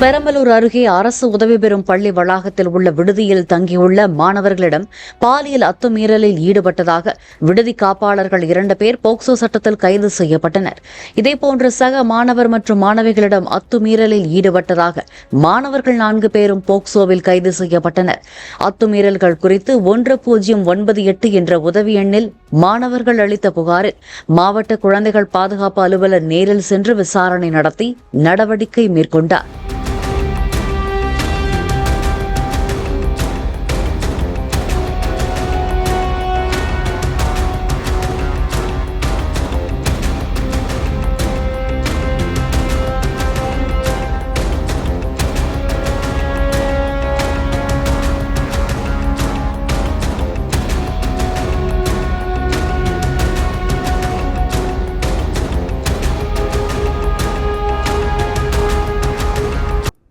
பெரம்பலூர் அருகே அரசு உதவி பெறும் பள்ளி வளாகத்தில் உள்ள விடுதியில் தங்கியுள்ள மாணவர்களிடம் பாலியல் அத்துமீறலில் ஈடுபட்டதாக விடுதி காப்பாளர்கள் இரண்டு பேர் போக்சோ சட்டத்தில் கைது செய்யப்பட்டனர். இதேபோன்று சக மாணவர் மற்றும் மாணவிகளிடம் அத்துமீறலில் ஈடுபட்டதாக மாணவர்கள் நான்கு பேரும் போக்சோவில் கைது செய்யப்பட்டனர். அத்துமீறல்கள் குறித்து ஒன்று பூஜ்ஜியம் ஒன்பது எட்டு என்ற உதவி எண்ணில் மாணவர்கள் அளித்த புகாரில் மாவட்ட குழந்தைகள் பாதுகாப்பு அலுவலர் நேரில் சென்று விசாரணை நடத்தி நடவடிக்கை மேற்கொண்டார்.